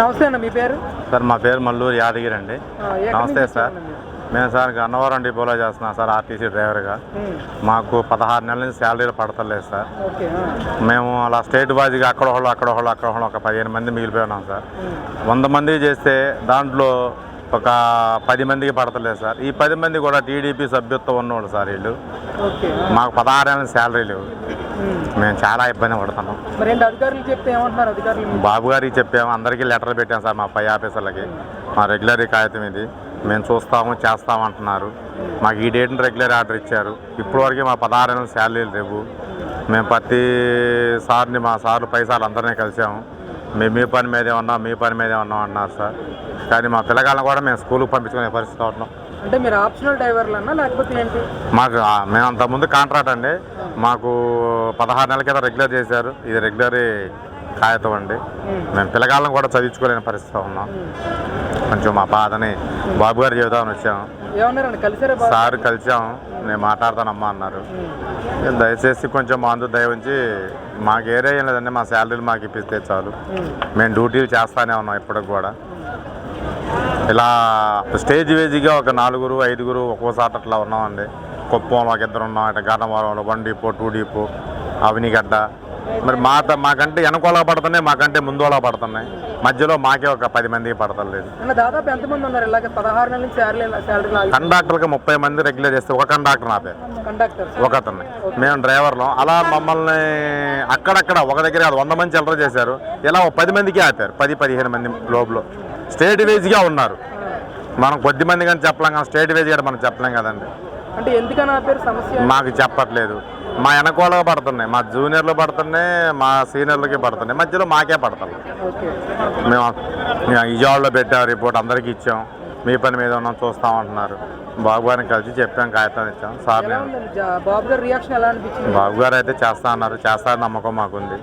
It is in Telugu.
నమస్తే అన్న మీ పేరు? సార్ మా పేరు మల్లూరు యాదగిరి అండి. నమస్తే సార్? మేము సార్ గన్నవరం డిపోలో చేస్తున్నాం సార్ ఆర్టీసీ డ్రైవర్గా. మాకు పదహారు నెలల నుంచి శాలరీలు పడతలేదు సార్. మేము అలా స్టేట్ బాజీగా అక్కడ ఒకళ్ళు అక్కడ ఒకళ్ళు అక్కడ ఒకళ్ళు ఒక పదిహేను మంది మిగిలిపోయి ఉన్నాం సార్ వంద మంది చేస్తే దాంట్లో ఒక పది మందికి పడతలేదు సార్. ఈ పది మంది కూడా టీడీపీ సభ్యత్వం ఉన్నవాళ్ళు సార్ వీళ్ళు. మాకు పదహారు నెలల శాలరీ లేవు. మేము చాలా ఇబ్బంది పడుతున్నాం. మరి ఏంటి అధికారులు చెప్తే ఏమంటున్నారు? అధికారులు మీకు? బాబు గారికి చెప్పాము అందరికీ లెటర్ పెట్టాం సార్ మా పై ఆఫీసర్లకి మా రెగ్యులర్ కాగితం ఇది. మేము చూస్తాము చేస్తాము అంటున్నారు. మాకు ఈ డేట్ని రెగ్యులర్ ఆర్డర్ ఇచ్చారు. ఇప్పటివరకు మా పదహారు నెలల శాలరీలు లేవు. మేము ప్రతి సార్ని మా సార్లు పై సార్లు అందరినీ కలిసాము. మేము మీ పని మీదే ఉన్నాం మీ పని మీదే ఉన్నాం అన్నారు సార్. కానీ మా పిల్లగాళ్ళని కూడా మేము స్కూల్కి పంపించుకునే పరిస్థితి అవుతున్నాం అంటే మీరు ఆప్షనల్ డ్రైవర్లు అన్నా లేకపోతే ఏంటి? మాకు మేము అంతకుముందు కాంట్రాక్ట్ అండి. మాకు పదహారు నెలల కింద రెగ్యులర్ చేశారు. ఇది రెగ్యులర్ కాగితం అండి. మేము. పిల్లగాళ్ళని కూడా చదివించుకోలేని పరిస్థితి ఉన్నాం. కొంచెం మా బాధని బాబు గారు చెబుదామని వచ్చాము సార్ కలిసాము నేను మాట్లాడతానమ్మా అన్నారు. దయచేసి కొంచెం మా అందు దయ ఉంచి మాకు ఏరే ఏం లేదండి. మా శాలరీలు మాకు ఇప్పిస్తే చాలు. మేము డ్యూటీలు చేస్తానే ఉన్నాం ఇప్పటికి కూడా. ఇలా స్టేజ్ వేజీగా ఒక నాలుగురు ఐదుగురు ఒక్కోసారి అట్లా ఉన్నామండి. కుప్పంలో ఒక ఇద్దరు ఉన్నాం ఇట్లా గన్నవరంలో one depot two depot Avanigadda. మరి మా మాకంటే వెనకోలా పడుతున్నాయి మాకంటే ముందోలా పడుతున్నాయి. మధ్యలో మాకే ఒక పది మందికి పడతలేదు అన్న దాదాపు ఎంతమంది ఉన్నారు? ఇలాగ పదహారు నెలల నుంచి శాలరీ శాలరీ లాగి కండక్టర్కి ముప్పై మంది రెగ్యులర్ చేస్తే ఒక కండక్టర్ నా పేరు. ఒక అతన్ని మేము డ్రైవర్లం. అలా మమ్మల్ని అక్కడక్కడ ఒక దగ్గర వంద మంది చిల్లర చేశారు. ఇలా పది మందికి ఆపారు. పది పదిహేను మంది లోపల. స్టేట్ వేజ్గా ఉన్నారు. మనం కొద్ది మంది కానీ చెప్పలేం కానీ స్టేట్ వేజ్ కూడా మనం చెప్పలేం కదండి. అంటే ఎందుకని ఆ పేరు సమస్య? మాకు చెప్పట్లేదు. మా వెనకోళ్ళకి పడుతున్నాయి. మా జూనియర్లు పడుతున్నాయి మా సీనియర్లకి పడుతున్నాయి. మధ్యలో మాకే ఓకే. మేము విజయవాడలో పెట్టాం రిపోర్ట్ అందరికీ ఇచ్చాం. మీ పని మీద ఉన్నాం చూస్తామంటున్నారు బాబు గారిని కలిసి చెప్పాం కాగితం ఇచ్చాం. సార్ బాబు గారి రియాక్షన్ ఎలా అనిపించింది? బాబు గారు అయితే చేస్తా అన్నారు. చేస్తారని నమ్మకం మాకుంది.